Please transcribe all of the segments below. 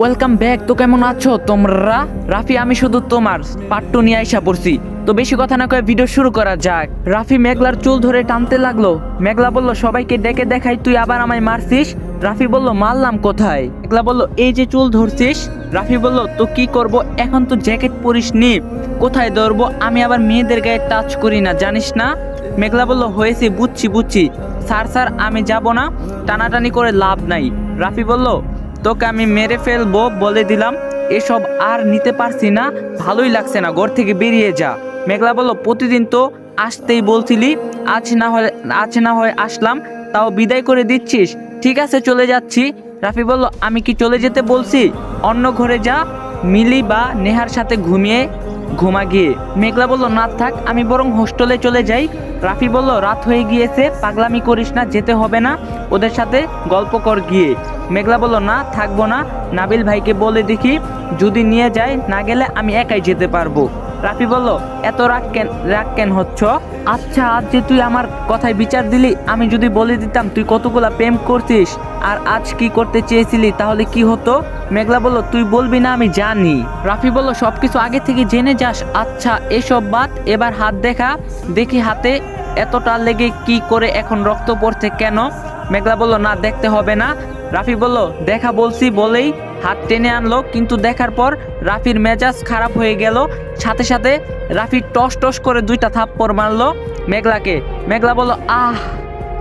Welcome back তো কেমন আছো তোমরা? রাফি, আমি শুধু তোমার পাট্টু নিয়ে আইসা পড়ছি। তো বেশি কথা না কয়ে ভিডিও শুরু করা যাক। রাফি, মেঘলার চুল ধরে টানতে লাগল। মেঘলা বলল, সবাইকে ডেকে দেখাই, তুই আবার আমায় মারছিস? রাফি বলল, মারলাম কোথায়? মেঘলা বলল, এই যে চুল ধরছিস? রাফি বলল, তো কি করব? এখন তো জ্যাকেট পরিস নি। কোথায় ধরবো? আমি আবার মেয়েদের গায়ে টাচ করি না, জানিস না? মেঘলা বলল, হয়েছে, বুঝছি বুঝছি। স্যার স্যার, আমি যাব না। টানাটানি করে লাভ নাই। রাফি বলল তোকে আমি মেরে ফেলব বলে দিলাম। এসব আর নিতে পারছি না। ভালোই লাগছে না, ঘর থেকে বেরিয়ে যা। মেঘলা বলল, প্রতিদিন তো আসতেই বলছিলি, আজ না হয় আজ না হয় আসলাম, তাও বিদায় করে দিচ্ছিস। ঠিক আছে, চলে যাচ্ছি। রাফি বলল, আমি কি চলে যেতে বলছি? অন্য ঘরে যা। মিলি বা নেহার সাথে ঘুমিয়ে ঘুমা গিয়ে। মেঘলা বলল, না থাক, আমি বরং হোস্টেলে চলে যাই। রাফি বলল, রাত হয়ে গিয়েছে, পাগলামি করিস না, যেতে হবে না। ওদের সাথে গল্প কর গিয়ে। মেঘলা বলল না থাকব না। নাবিল ভাইকে বলে দেখি যদি নিয়ে যায় না গেলে আমি একাই যেতে পারব। রাফি বলল এত রাগ কেন রাগ কেন হচ্ছ? আচ্ছা আজ যে তুই আমার কথায় বিচার দিলি আমি যদি বলে দিতাম তুই কতগুলা প্রেম করছিস আর আজ কি করতে চেয়েছিলি তাহলে কি হতো? মেঘলা বলল তুই বলবি না আমি জানি। রাফি বলল সবকিছু আগে থেকে জেনে যাস। আচ্ছা এসব বাদ এবার হাত দেখা দেখি হাতে এতটা লেগে কি করে এখন রক্ত পড়ছে কেন? মেঘলা বলল না দেখতে হবে না। রাফি বলল, দেখা বলছি বলেই হাত টেনে আনলো, কিন্তু দেখার পর রাফির মেজাজ খারাপ হয়ে গেল। সাথে সাথে রাফি টস টস করে দুইটা থাপ্পড় মারলো মেঘলাকে। মেঘলা বলল, আহ!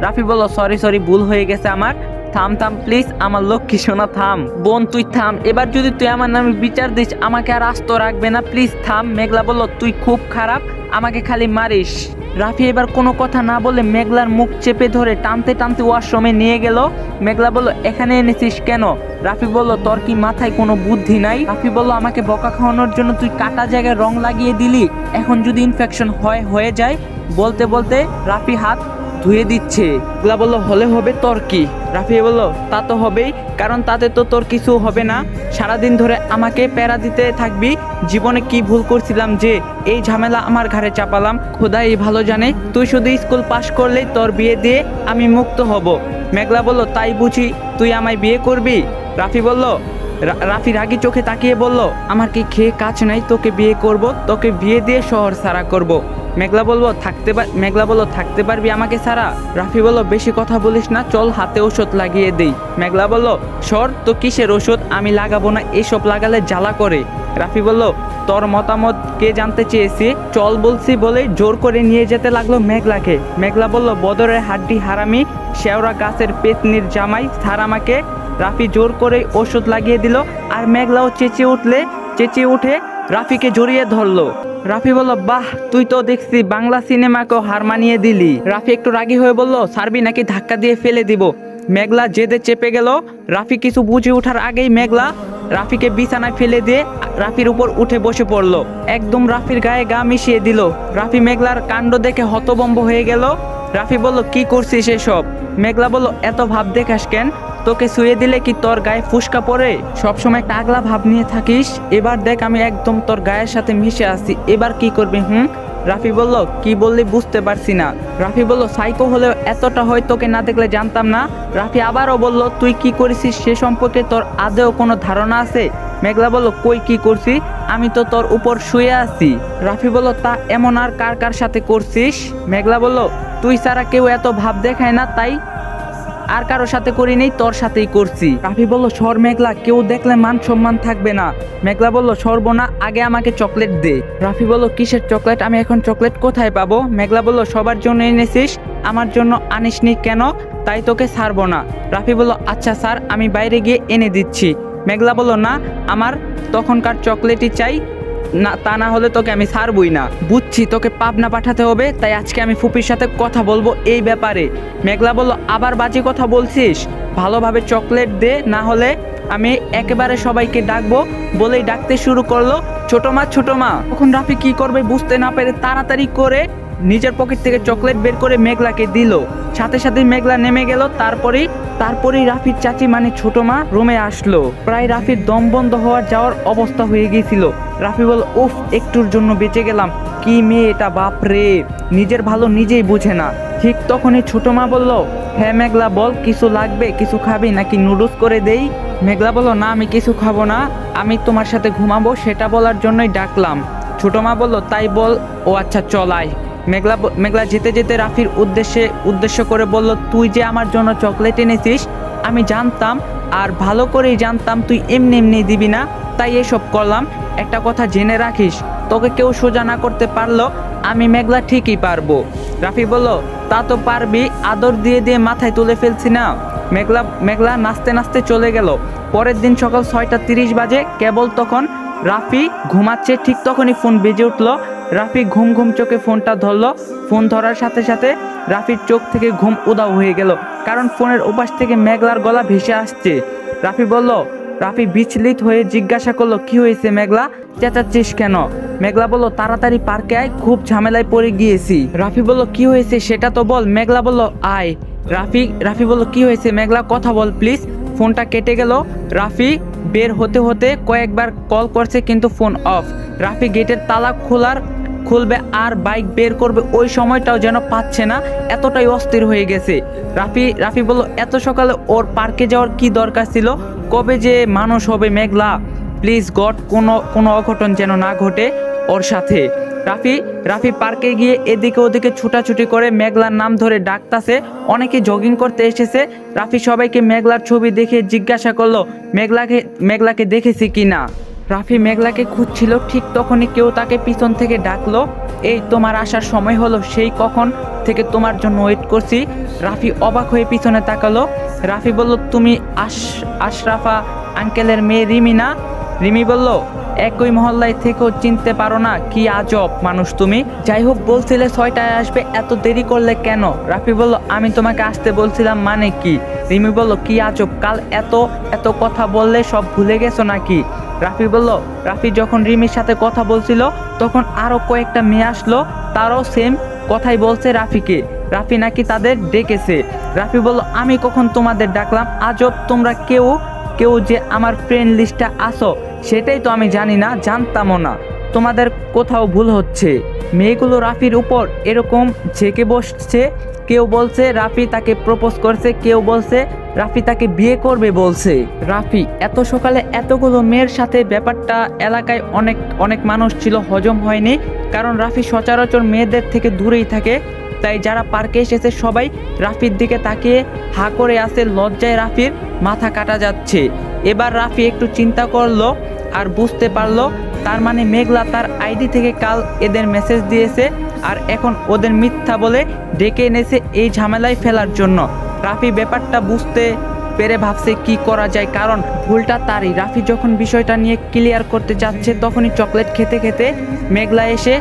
রাফি বলল, সরি সরি, ভুল হয়ে গেছে আমার। থাম থাম প্লিজ আমার লক্ষ্মী সোনা, থাম। বোন, তুই থাম। এবার যদি তুই আমার নামে বিচার দিস, আমাকে আর আস্ত রাখবে না। প্লিজ থাম। মেঘলা বলল, তুই খুব খারাপ, আমাকে খালি মারিস। রাফি এবার কোনো কথা না বলে মেঘলার মুখ চেপে ধরে টানতে টানতে ওয়াশরুমে নিয়ে গেল। মেঘলা বলল, এখানে এনেছিস কেন? রাফি বলল, তোর কি মাথায় কোনো বুদ্ধি নাই? রাফি বলল, আমাকে বকা খাওয়ানোর জন্য তুই কাটা জায়গায় রং লাগিয়ে দিলি। এখন যদি ইনফেকশন হয়, হয়ে যায়। বলতে বলতে রাফি হাত ধুয়ে দিচ্ছে। মেঘলা বলল, হলে হবে তোর কি? রাফি বলল, তা তো হবেই, কারণ তাতে তো তোর কিছু হবে না। সারাদিন ধরে আমাকে প্যারা দিতে থাকবি। জীবনে কি ভুল করছিলাম যে, এই ঝামেলা আমার ঘাড়ে চাপালাম। খোদাই ভালো জানে, তুই শুধু স্কুল পাশ করলেই তোর বিয়ে দিয়ে আমি মুক্ত হব। মেঘলা বলল, তাই বুঝি তুই আমায় বিয়ে করবি? রাফি বলল রাফি রাগি চোখে তাকিয়ে বলল, আমার কি খেয়ে কাজ নাই, তোকে বিয়ে করব, তোকে বিয়ে দিয়ে শহর সারা করব। মেঘলা বলব, থাকতে মেঘলা বলল থাকতে পারবি আমাকে সারা রাফি বলল, বেশি কথা বলিস না, চল হাতে ওষুধ লাগিয়ে দেই। মেঘলা বলল, সর, তো কিসের ওষুধ আমি লাগাবো না, এসব লাগালে জ্বালা করে। রাফি বলল, তোর মতামত কে জানতে চেয়েছি? চল বলছি বলে জোর করে নিয়ে যেতে লাগল মেঘলাকে। মেঘলা বলল, বদরের হাড্ডি হারামি, শেওড়া গাছের পেতনির জামাই স্যার আমাকে। রাফি জোর করে ওষুধ লাগিয়ে দিল, আর মেঘলাও চেঁচিয়ে উঠলে চেঁচিয়ে উঠে রাফিকে জড়িয়ে ধরলো। রাফি বলল, বাহ, তুই তো দেখছি বাংলা সিনেমাকেও হার মানিয়ে দিলি। রাফি একটু রাগী হয়ে বলল সারবি নাকি ধাক্কা দিয়ে ফেলে দিব? মেঘলা জেদে চেপে গেল। রাফি কিছু বুঝে ওঠার আগেই মেঘলা রাফিকে বিছানায় ফেলে দিয়ে রাফির উপর উঠে বসে পড়ল। একদম রাফির গায়ে গা মিশিয়ে দিল। রাফি মেঘলার কাণ্ড দেখে হতবম্ব হয়ে গেল। রাফি বলল, কি করছিস এসব? মেঘলা বলল, এত ভাব দেখাস কেন? তোকে শুয়ে দিলে কি তোর গায়ে ফুসকা পড়ে? সবসময় আগলা ভাব নিয়ে থাকিস। এবার দেখ আমি একদম তোর গায়ের সাথে মিশে আছি। এবার কি করবি, হুম? রাফি বলল, কি বললি বুঝতে পারছি না। রাফি বলল সাইকো হলেও এতটা হয় তোকে না দেখলে জানতাম না। রাফি আবারও বলল, তুই কি করেছিস সে সম্পর্কে তোর আদেও কোনো ধারণা আছে? মেঘলা বলল, কই কি করছি? আমি তো তোর উপর শুয়ে আছি। রাফি বলল, তা এমন আর কার কার সাথে করছিস? মেঘলা বলল, তুই ছাড়া কেউ এত ভাব দেখায় না, তাই আর কারোর সাথে করি নেই, তোর সাথেই করছি। রাফি বলল, সর মেঘলা, কেউ দেখলে মান সম্মান থাকবে না। মেঘলা বলল সরবো না আগে আমাকে চকলেট দে। রাফি বলল, কিসের চকলেট? আমি এখন চকলেট কোথায় পাবো? মেঘলা বলল, সবার জন্য এনেছিস, আমার জন্য আনিসনি কেন? তাই তোকে ছাড়বো না। রাফি বলল আচ্ছা স্যার, আমি বাইরে গিয়ে এনে দিচ্ছি। মেঘলা বলল, না, আমার তখনকার চকলেটই চাই না, তা না হলে তোকে আমি ছাড়বই না। বুঝছি, তোকে পাবনা পাঠাতে হবে, তাই আজকে আমি ফুপির সাথে কথা বলব এই ব্যাপারে। মেঘলা বলল, আবার বাজে কথা বলছিস? ভালোভাবে চকলেট দে, না হলে আমি একেবারে সবাইকে ডাকবো। বলেই ডাকতে শুরু করল, ছোট মা ছোট মা। তখন রাফি কি করবে বুঝতে না পেরে তাড়াতাড়ি করে নিজের পকেট থেকে চকলেট বের করে মেঘলাকে দিল। সাথে সাথে মেঘলা নেমে গেল, তারপরেই তারপরেই রাফির চাচি মানে ছোট মা রুমে আসলো। প্রায় রাফির দম বন্ধ হওয়ার যাওয়ার অবস্থা হয়ে গিয়েছিল। রাফি বল উফ, একটুর জন্য বেঁচে গেলাম। কি মেয়ে এটা, বাপ রে! নিজের ভালো নিজেই বুঝে না। ঠিক তখনই ছোট মা বলল হ্যাঁ মেঘলা, বল, কিছু লাগবে? কিছু খাবি নাকি নুডলস করে দেই? মেঘলা বলল, না, আমি কিছু খাব না। আমি তোমার সাথে ঘুমাবো, সেটা বলার জন্যই ডাকলাম। ছোট মা বলল, তাই বল। ও আচ্ছা চলাই মেঘলা মেঘলা যেতে যেতে রাফির উদ্দেশ্যে, উদ্দেশ্য করে বলল, তুই যে আমার জন্য চকলেট এনেছিস, আমি জানতাম আর ভালো করেই জানতাম তুই এমনি এমনি দিবি না। তাই এসব করলাম। একটা কথা জেনে রাখিস, তোকে কেউ সোজা না করতে পারল, আমি মেঘলা ঠিকই পারব। রাফি বলল, তা তো পারবি, আদর দিয়ে দিয়ে মাথায় তুলে ফেলছি না। মেঘলা মেঘলা নাচতে নাচতে চলে গেল। পরের দিন সকাল ছয়টা তিরিশ বাজে, কেবল তখন রাফি ঘুমাচ্ছে, ঠিক তখনই ফোন বেজে উঠল। রাফি ঘুম ঘুম চোখে ফোনটা ধরলো। ফোন ধরার সাথে সাথে রাফির চোখ থেকে ঘুম উদাও হয়ে গেল, কারণ ফোনের উপাস থেকে মেঘলার গলা ভেসে আসছে। রাফি বলল, রাফি বিচলিত হয়ে জিজ্ঞাসা করল, কি হয়েছে মেঘলা? চেঁচাচ্ছিস কেন? মেঘলা বলল, তাড়াতাড়ি পার্কে আয়, খুব ঝামেলায় পড়ে গিয়েছি। রাফি বলল, কি হয়েছে সেটা তো বল। মেঘলা বলল, আয়। রাফি রাফি বলল, কি হয়েছে মেঘলা? কথা বল প্লিজ। ফোনটা কেটে গেল। রাফি বের হতে হতে কয়েকবার কল করছে, কিন্তু ফোন অফ। রাফি গেটের তালা খোলার খুলবে আর বাইক বের করবে, ওই সময়টাও যেন পাচ্ছে না, এতটাই অস্থির হয়ে গেছে। রাফি রাফি বলল, এত সকালে ওর পার্কে যাওয়ার কি দরকার ছিল? কবে যে মানুষ হবে মেঘলা। প্লিজ গড, কোনো কোনো অঘটন যেন না ঘটে ওর সাথে। রাফি রাফি পার্কে গিয়ে এদিকে ওদিকে ছুটাছুটি করে মেঘলার নাম ধরে ডাকতাছে। অনেকে জগিং করতে এসেছে। রাফি সবাইকে মেঘলার ছবি দেখে জিজ্ঞাসা করল, মেঘলাকে মেঘলাকে দেখেছি কি না? রাফি মেঘলাকে খুঁজছিল, ঠিক তখনই কেউ তাকে পিছন থেকে ডাকলো, এই, তোমার আসার সময় হলো, সেই কখন থেকে তোমার জন্য ওয়েট করছি? রাফি অবাক হয়ে পিছনে তাকালো। রাফি বলল, তুমি আশ, আশরাফা আঙ্কেলের মেয়ে রিমি না? রিমি বলল, একই মহল্লায় থেকেও চিনতে পারো না, কি আজব মানুষ তুমি। যাই হোক, বলছিলে ছয়টায় আসবে, এত দেরি করলে কেন? রাফি বলল, আমি তোমাকে আসতে বলছিলাম মানে কি? রিমি বলল, কি আজব, কাল এত এত কথা বললে সব ভুলে গেছো নাকি? রাফি বলল, রাফি যখন রিমির সাথে কথা বলছিল, তখন আরও কয়েকটা মেয়ে আসলো, তারও সেম কথাই বলছে রাফিকে। রাফি নাকি তাদের ডেকেছে। রাফি বলল, আমি কখন তোমাদের ডাকলাম? আজব, তোমরা কেউ কেউ যে আমার ফ্রেন্ড লিস্টে আসো সেটাই তো আমি জানি না, জানতামও না। তোমাদের কোথাও ভুল হচ্ছে। মেয়েগুলো রাফির উপর এরকম ঝেঁকে বসছে, কেউ বলছে রাফি তাকে প্রপোজ করছে, কেউ বলছে রাফি তাকে বিয়ে করবে বলছে। রাফি, এত সকালে এতগুলো মেয়ের সাথে ব্যাপারটা এলাকায় অনেক অনেক মানুষ ছিল, হজম হয়নি। কারণ রাফি সচরাচর মেয়েদের থেকে দূরেই থাকে। তাই যারা পার্কে এসেছে সবাই রাফির দিকে তাকিয়ে হা করে আসে লজ্জায় রাফির মাথা কাটা যাচ্ছে। এবার রাফি একটু চিন্তা করল আর বুঝতে পারল, তার মানে মেঘলা তার আইডি থেকে কাল এদের মেসেজ দিয়েছে আর এখন ওদের মিথ্যা বলে ডেকে এনেছে এই ঝামেলায় ফেলার জন্য। রাফি ব্যাপারটা বুঝতে পেরে ভাবছে কি করা যায়, কারণ ভুলটা তারই। রাফি যখন বিষয়টা নিয়ে ক্লিয়ার করতে যাচ্ছে, তখনই চকলেট খেতে খেতে মেঘলা এসে,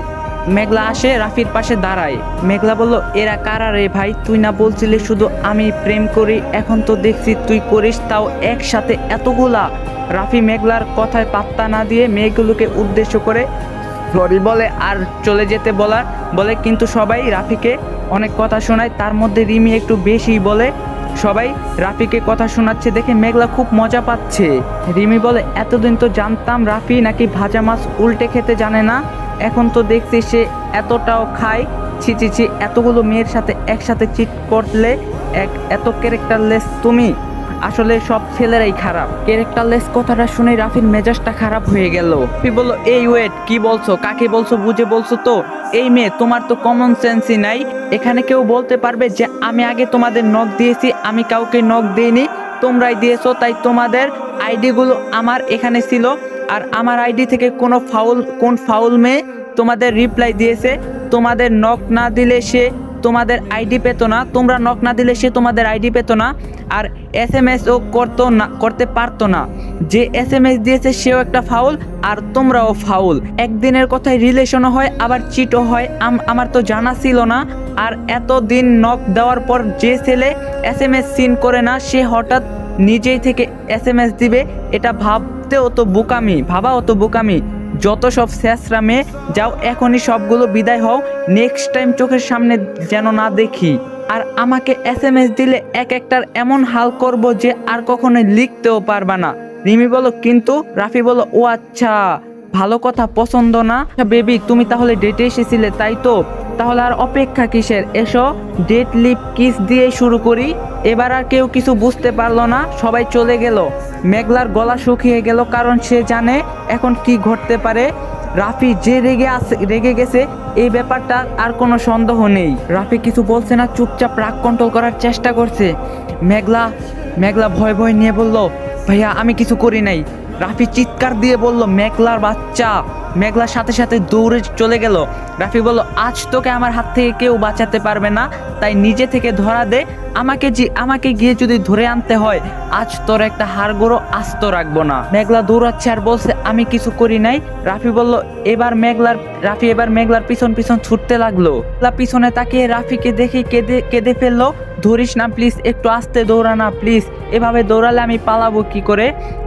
মেঘলা আসে রাফির পাশে দাঁড়ায়। মেঘলা বলল, এরা কারা রে ভাই? তুই না বলছিলি শুধু আমি প্রেম করি, এখন তো দেখছি তুই করিস তাও একসাথে এতগুলা। রাফি মেঘলার কথায় পাত্তা না দিয়ে মেয়েগুলোকে উদ্দেশ্য করে সরি বলে আর চলে যেতে বলার বলে কিন্তু সবাই রাফিকে অনেক কথা শোনায়। তার মধ্যে রিমি একটু বেশি বলে, সবাই রাফিকে কথা শোনাচ্ছে দেখে মেঘলা খুব মজা পাচ্ছে। রিমি বলে, এতদিন তো জানতাম রাফি নাকি ভাজা মাছ উল্টে খেতে জানে না। এখন তো দেখছি সে এতটাও খায়। ছি ছি ছি, এতগুলো মেয়ের সাথে একসাথে চিট করলে এক, এত ক্যারেক্টারলেস তুমি। আসলে সব ছেলেরাই খারাপ। ক্যারেক্টারলেস কথাটা শুনে রাফির মেজাজটা খারাপ হয়ে গেল। রাফি বলল, এই ওয়েট কি বলছো? কাকে বলছো? বুঝে বলছো তো? এই মেয়ে, তোমার তো কমন সেন্সই নাই। এখানে কেউ বলতে পারবে যে, আমি আগে তোমাদের নখ দিয়েছি, আমি কাউকে নখ দিইনি। তোমরাই দিয়েছ, তাই তোমাদের আইডিগুলো আমার এখানে ছিল। আর আমার আইডি থেকে কোনো ফাউল কোন ফাউল মেয়ে তোমাদের রিপ্লাই দিয়েছে। তোমাদের নখ না দিলে সে তোমাদের আইডি পেতো না, তোমরা নক না দিলে সে তোমাদের আইডি পেতো না, আর এস এম এস ও করতো না, করতে পারতো না। যে এস এম এস দিয়েছে সেও একটা ফাউল আর তোমরাও ফাউল একদিনের কথায় রিলেশনও হয়, আবার চিটও হয়, আম- আমার তো জানা ছিল না। আর এত দিন নক দেওয়ার পর যে ছেলে এস এম এস সিন করে না, সে হঠাৎ নিজেই থেকে এস এম এস দিবে, এটা ভাবতেও তো বোকামি, ভাবাও তো বোকামি। যত সব শেষরা মেয়ে যাও, এখনই সবগুলো বিদায় হও। নেক্সট টাইম চোখের সামনে যেন না দেখি। আর আমাকে এস এম এস দিলে এক একটার এমন হাল করব যে আর কখনোই লিখতেও পারবা না। রিমি বলো, কিন্তু? রাফি বলো, ও আচ্ছা। ভালো কথা পছন্দ না। বেবি তুমি তাহলে ডেটে এসেছিলে, তাই তো? তাহলে আর অপেক্ষা কিসের? এসো ডেট লিপ কিস দিয়ে শুরু করি। এবার আর কেউ কিছু বুঝতে পারল না, সবাই চলে গেল। মেঘলার গলা শুকিয়ে গেল, কারণ সে জানে এখন কি ঘটতে পারে। রাফি যে রেগে আছে, রেগে গেছে, এই ব্যাপারটা আর কোনো সন্দেহ নেই। রাফি কিছু বলছে না, চুপচাপ রাগ কন্ট্রোল করার চেষ্টা করছে। মেঘলা মেঘলা ভয় ভয় নিয়ে বলল, ভাইয়া, আমি কিছু করি নাই। রাফি চিৎকার দিয়ে বলল মেঘলার বাচ্চা। মেঘলার সাথে সাথে দৌড়ে চলে গেল। রাফি বলল, আজ তোকে আমার হাত থেকে কেউ বাঁচাতে পারবে না, তাই নিজে থেকে ধরা দে। আমাকে যে, আমাকে গিয়ে যদি ধরে আনতে হয়, আজ তোর একটা হাড়গোড়ো আস্ত রাখব না। মেঘলা দৌড়াচ্ছে আর বলছে, আমি কিছু করি নাই। রাফি বলল, এবার মেঘলার, রাফি এবার মেঘলার পিছন পিছন ছুটতে লাগল। মেঘলা পিছনে তাকিয়ে রাফিকে দেখে কেঁদে কেঁদে ফেলল, ধরিস না প্লিজ, একটু আস্তে দৌড়া না প্লিজ, এভাবে দৌড়ালে আমি পালাবো কি করে?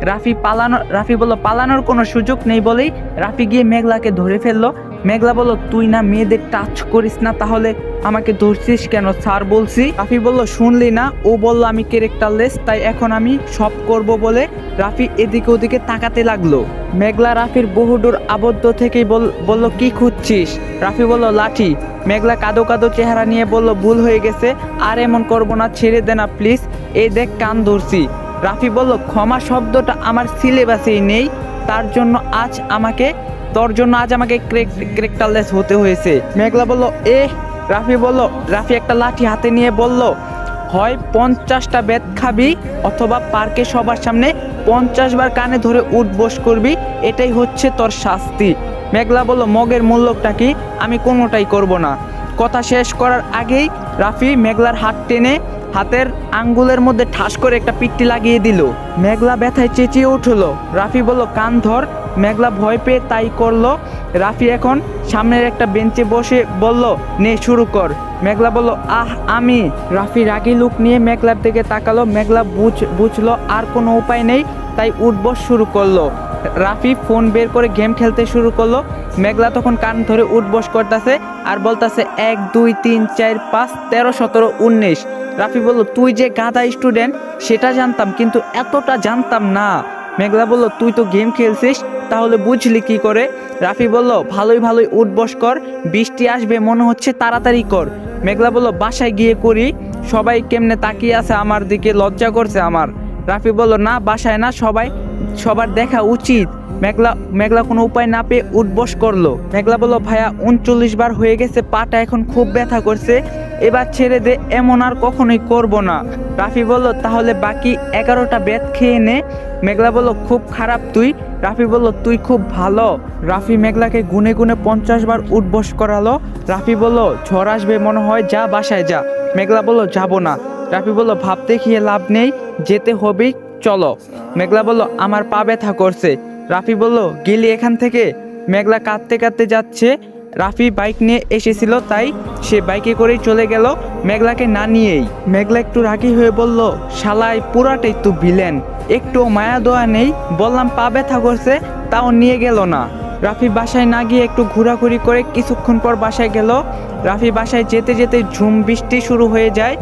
রাফি পালানো, রাফি বলল, পালানোর কোনো সুযোগ নেই বলেই রাফি গিয়ে মেঘলাকে ধরে ফেলল। মেঘলা বলল, তুই না মেয়েদের টাচ করিস না, তাহলে আমাকে ধরছিস কেন? স্যার বলছি। রাফি বলল, শুনলি না? ও বলল আমি ক্যারেক্টারলেস তাই এখন আমি সব করব বলে রাফি এদিকে ওদিকে তাকাতে লাগল। মেঘলা রাফির বহুদূর আবদ্ধ থেকেই বল- বলল, কি খুঁজছিস? রাফি বলল, লাঠি। মেঘলা কাদো কাদো চেহারা নিয়ে বলল, ভুল হয়ে গেছে, আর এমন করব না, ছেড়ে দে না প্লিজ এই দেখ, কান ধরছি। রাফি বলল, ক্ষমা শব্দটা আমার সিলেবাসেই নেই, তার জন্য আজ আমাকে তোর জন্য আজ আমাকে ক্রেকটারলেস হতে হয়েছে। মেঘলা বলল, এ? রাফি বলল, রাফি একটা লাঠি হাতে নিয়ে বলল, হয় পঞ্চাশটা বেত খাবি অথবা পার্কে সবার সামনে পঞ্চাশ বার কানে ধরে উঠবোস করবি, এটাই হচ্ছে তোর শাস্তি। মেঘলা বলল, মগের মূল্যটা কি? আমি কোনোটাই করব না। কথা শেষ করার আগেই রাফি মেঘলার হাত টেনে হাতের আঙ্গুলের মধ্যে ঠাস করে একটা পিট্টি লাগিয়ে দিল। মেঘলা ব্যথায় চেঁচিয়ে উঠল। রাফি বলল, কান ধর। মেঘলা ভয় পেয়ে তাই করল। রাফি এখন সামনের একটা বেঞ্চে বসে বলল, নে, শুরু কর। মেঘলা বলল, আহ, আমি। রাফি রাগি লুক নিয়ে মেঘলার দিকে তাকালো। মেঘলা বুঝ বুঝলো, আর কোনো উপায় নেই। তাই উঠবস শুরু করল। রাফি ফোন বের করে গেম খেলতে শুরু করল। মেঘলা তখন কান ধরে উঠবস করতেছে আর বলতাছে, এক, দুই, তিন, চার, পাঁচ, তেরো, সতেরো, উনিশ। রাফি বলল, তুই যে গাধা স্টুডেন্ট, সেটা জানতাম, কিন্তু এতটা জানতাম না। মেঘলা বলল, তুই তো গেম খেলছিস, তাহলে বুঝলি কি করে? রাফি বলল, ভালোই ভালোই উঠবস কর, বৃষ্টি আসবে, মনে হচ্ছে তাড়াতাড়ি কর। মেঘলা বলল, বাসায় গিয়ে করি, সবাই কেমনে তাকিয়ে আছে আমার দিকে, লজ্জা করছে আমার। রাফি বলল, না, বাসায় না, সবাই, সবার দেখা উচিত। মেঘলা মেঘলা কোনো উপায় না পেয়ে উঠবস করল। মেঘলা বলল, ভাইয়া, উনচল্লিশ বার হয়ে গেছে, পাটা এখন খুব ব্যথা করছে। এবার ছেড়ে দে, এমন আর কখনোই করব না। রাফি বলল, তাহলে বাকি এগারোটা বেত খেয়ে নে। মেঘলা বলল, খুব খারাপ তুই। রাফি বলল, তুই খুব ভালো। রাফি মেঘলাকে গুনে গুনে পঞ্চাশ বার উঠবস করালো। রাফি বলল, ঝড় আসবে মনে হয়, যা বাসায় যা। মেঘলা বলল, যাব না। রাফি বলল ভাবতে খেয়ে লাভ নেই, যেতে হবেই, চলো। মেঘলা বলল, আমার পা ব্যথা করছে। রাফি বলল, গেলি এখান থেকে? মেঘলা কাঁদতে কাঁদতে যাচ্ছে। রাফি বাইক নিয়ে এসেছিল, তাই সে বাইকে করেই চলে গেল মেঘলাকে না নিয়েই। মেঘলা একটু রাগি হয়ে বলল শালাই পুরাটাই তো ভিলেন। একটু মায়া দোয়া নেই, বললাম পা ব্যথা করছে, তাও নিয়ে গেল না। রাফি বাসায় না গিয়ে একটু ঘোরাঘুরি করে কিছুক্ষণ পর বাসায় গেল। রাফি বাসায় যেতে যেতে ঝুম বৃষ্টি শুরু হয়ে যায়।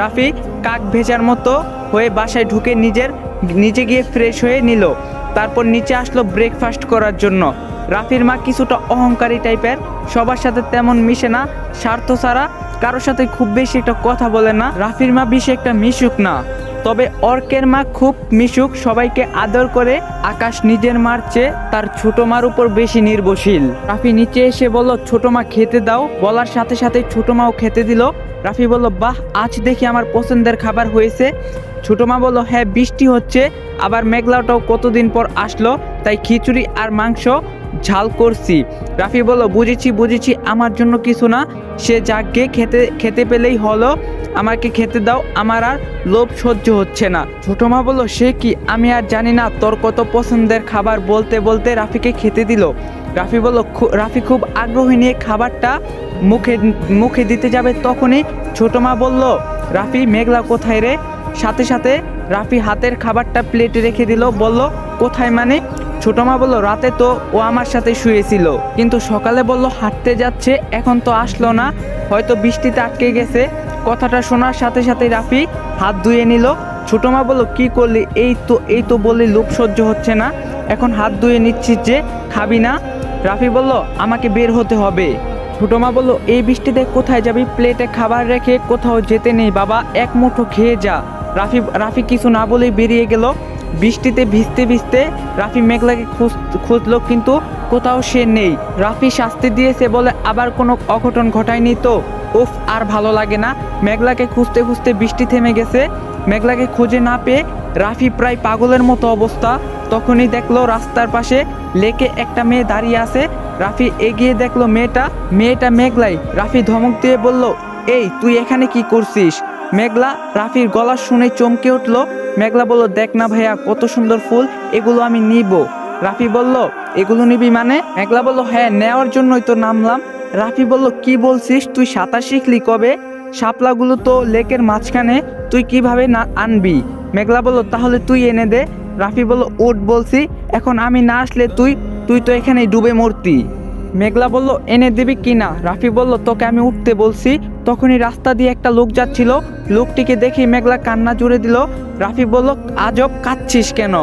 রাফি কাক ভেজার মতো হয়ে বাসায় ঢুকে নিজের নিচে গিয়ে ফ্রেশ হয়ে নিল। তারপর নিচে আসলো ব্রেকফাস্ট করার জন্য। রাফির মা কিছুটা অহংকারী টাইপের, সবার সাথে তেমন মিশে না, স্বার্থ ছাড়া কারোর সাথে খুব বেশি একটা কথা বলে না। রাফির মা বেশি একটা মিশুক না, তবে অর্কের মা খুব মিশুক, সবাইকে আদর করে আকাশ নিজের মার চেয়ে তার ছোট মার উপর বেশি নির্ভরশীল। রাফি নিচে এসে বলল, ছোট মা, খেতে দাও। বলার সাথে সাথে ছোট মাও খেতে দিল। রাফি বলল, বাহ, আজ দেখি আমার পছন্দের খাবার হয়েছে। ছোট মা বলল হ্যাঁ বৃষ্টি হচ্ছে, আবার মেঘলাটাও কতদিন পর আসলো, তাই খিচুড়ি আর মাংস ঝাল করছি। রাফি বলল, বুঝেছি বুঝেছি, আমার জন্য কিছু না। সে যাকে খেতে খেতে পেলেই হলো, আমাকে খেতে দাও, আমার আর লোভ সহ্য হচ্ছে না। ছোট মা বলল, সে কি? আমি আর জানি না, তোর কত পছন্দের খাবার? বলতে বলতে রাফিকে খেতে দিল। রাফি বলল রাফি খুব আগ্রহী নিয়ে খাবারটা মুখে মুখে দিতে যাবে তখনই। ছোট মা বলল, রাফি, মেঘলা কোথায় রে? সাথে সাথে রাফি হাতের খাবারটা প্লেটে রেখে দিল, বলল, কোথায় মানে? ছোট মা বলল, রাতে তো ও আমার সাথে শুয়েছিল। কিন্তু সকালে বলল, হাঁটতে যাচ্ছে, এখন তো আসলো না। হয়তো বৃষ্টিতে আটকে গেছে। কথাটা শোনার সাথে সাথে রাফি হাত ধুয়ে নিল। ছোট মা বলল, কি করলি? এই তো এই তো বললি, লোভ সহ্য হচ্ছে না। এখন হাত ধুয়ে নিচ্ছিস যে, খাবি না। রাফি বলল, আমাকে বের হতে হবে। ছোটো মা বলল, এই বৃষ্টিতে কোথায় যাবি? প্লেটে খাবার রেখে কোথাও যেতে নেই বাবা, এক মুঠো খেয়ে যা। রাফি রাফি কিছু না বলেই বেরিয়ে গেল। বৃষ্টিতে ভিজতে ভিজতে রাফি মেঘলাকে খুঁজ, খুঁজলো, কিন্তু কোথাও সে নেই। রাফি শাস্তি দিয়েছে বলে আবার কোনো অঘটন ঘটায়নি তো। উফ, আর ভালো লাগে না। মেঘলাকে খুঁজতে খুঁজতে বৃষ্টি থেমে গেছে। মেঘলাকে খুঁজে না পেয়ে রাফি প্রায় পাগলের মতো অবস্থা। তখনই দেখল রাস্তার পাশে লেকে একটা মেয়ে দাঁড়িয়ে আছে। রাফি এগিয়ে দেখল মেয়েটা। মেয়েটা মেঘলাই। রাফি ধমক দিয়ে বলল, এই, তুই এখানে কি করছিস? মেঘলা, রাফির গলা শুনে চমকে উঠল। মেঘলা বলল, দেখ না ভাইয়া, কত সুন্দর ফুল, এগুলো আমি নিব। রাফি বলল, এগুলো নিবি মানে? মেঘলা বলল হ্যাঁ নেওয়ার জন্যই তো নামলাম। রাফি বলল, কি বলছিস, তুই সাঁতার শিখলি কবে? শাপলাগুলো তো লেকের মাঝখানে, তুই কীভাবে না আনবি? মেঘলা বলল, তাহলে তুই এনে দে। রাফি বলল, উঠ বলছি, এখন আমি না আসলে তুই তুই তো এখানেই ডুবে মরতি। মেঘলা বলল, এনে দিবি কি না? রাফি বলল, তোকে আমি উঠতে বলছি তখনই রাস্তা দিয়ে একটা লোক যাচ্ছিল। লোকটিকে দেখে মেঘলা কান্না জুড়ে দিল। রাফি বলল, আজব কাঁদছিস কেন?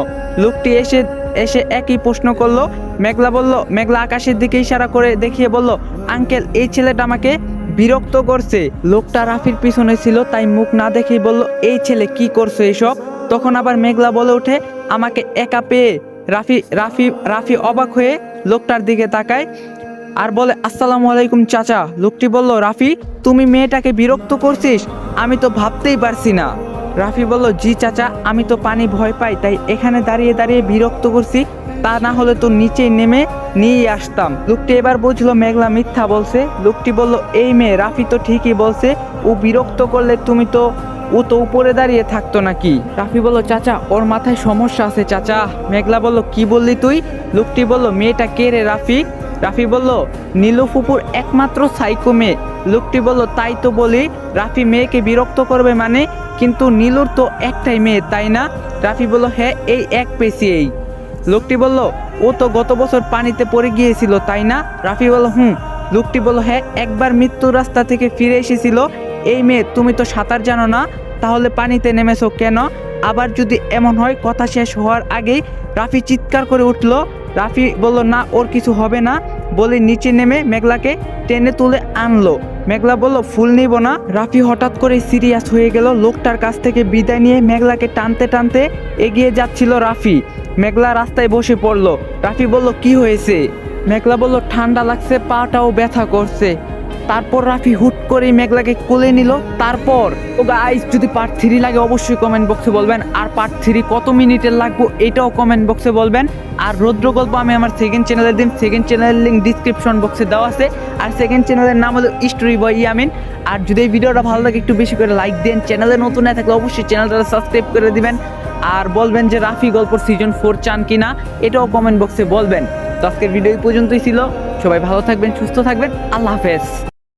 লোকটি এসে এসে একই প্রশ্ন করল। মেঘলা বলল, মেঘলা আকাশের দিকে ইশারা করে দেখিয়ে বলল, আঙ্কেল, এই ছেলেটা আমাকে বিরক্ত করছে। লোকটা রাফির পিছনে ছিল, তাই মুখ না দেখেই বলল, এই ছেলে কি করছে এসব? তখন আবার মেঘলা বলে ওঠে, আমাকে একা পেয়ে। রাফি রাফি রাফি অবাক হয়ে লোকটার দিকে তাকায়। আর বলে, আসসালামু আলাইকুম চাচা। লোকটি বলল, রাফি, তুমি মেয়েটাকে বিরক্ত করছিস? আমি তো ভাবতেই পারছি না। রাফি বলল, জি চাচা, আমি তো পানি ভয় পাই, তাই এখানে দাঁড়িয়ে দাঁড়িয়ে বিরক্ত করছি। তা না হলে তো নিচে নেমে নিয়ে আসতাম। লোকটি এবার বুঝলো, মেঘলা মিথ্যা বলছে। লোকটি বলল, এই মেয়ে, রাফি তো ঠিকই বলছে, ও বিরক্ত করলে তুমি তো, ও তো উপরে দাঁড়িয়ে থাকতো নাকি? রাফি বলল, চাচা, ওর মাথায় সমস্যা আছে চাচা। মেঘলা বলল, কি বললি তুই? লোকটি বলল, মেয়েটা কে রে রাফি? রাফি বলল, নীলু ফুপুর একমাত্র সাইকো মেয়ে। লোকটি বলল, তাই তো বলি, রাফি মেয়েকে বিরক্ত করবে মানে কিন্তু নীলুর তো একটাই মেয়ে, তাই না? রাফি বলল হ্যাঁ এই এক পেশি এই লোকটি বলল, ও তো গত বছর পানিতে পড়ে গিয়েছিল, তাই না? রাফি বলল, হুম। লোকটি বলল হ্যাঁ একবার মৃত্যুর রাস্তা থেকে ফিরে এসেছিল। এই মেয়ে, তুমি তো সাঁতার জানো না, তাহলে পানিতে নেমেছো কেন? আবার যদি এমন হয়, কথা শেষ হওয়ার আগেই রাফি চিৎকার করে উঠল রাফি বলল, না, ওর কিছু হবে না। বলে নিচে নেমে মেঘলাকে টেনে তুলে আনলো। মেঘলা বলল, ফুল নিব না। রাফি হঠাৎ করে সিরিয়াস হয়ে গেল। লোকটার কাছ থেকে বিদায় নিয়ে মেঘলাকে টানতে টানতে এগিয়ে যাচ্ছিল রাফি। মেঘলা রাস্তায় বসে পড়ল। রাফি বলল, কি হয়েছে? মেঘলা বলল, ঠান্ডা লাগছে, পাটাও ব্যথা করছে। তারপর রাফি হুট করে মেঘলাকে কোলে নিল। তারপর ও গাইস যদি পার্ট থ্রি লাগে অবশ্যই কমেন্ট বক্সে বলবেন। আর পার্ট থ্রি কত মিনিটের লাগবে এটাও কমেন্ট বক্সে বলবেন। আর রৌদ্র গল্প আমি আমার সেকেন্ড চ্যানেলের দিন সেকেন্ড চ্যানেলের লিঙ্ক ডিসক্রিপশন বক্সে দেওয়া আছে। আর সেকেন্ড চ্যানেলের নাম হলো স্টোরি বয় ইয়ামিন আর যদি এই ভিডিওটা ভালো লাগে, একটু বেশি করে লাইক দেন। চ্যানেলে নতুন না থাকলে অবশ্যই চ্যানেলটা সাবস্ক্রাইব করে দিবেন। আর বলবেন যে রাফি গল্প সিজন ফোর চান কি না এটাও কমেন্ট বক্সে বলবেন। তো আজকের ভিডিও পর্যন্তই ছিল। সবাই ভালো থাকবেন, সুস্থ থাকবেন। আল্লাহ হাফেজ।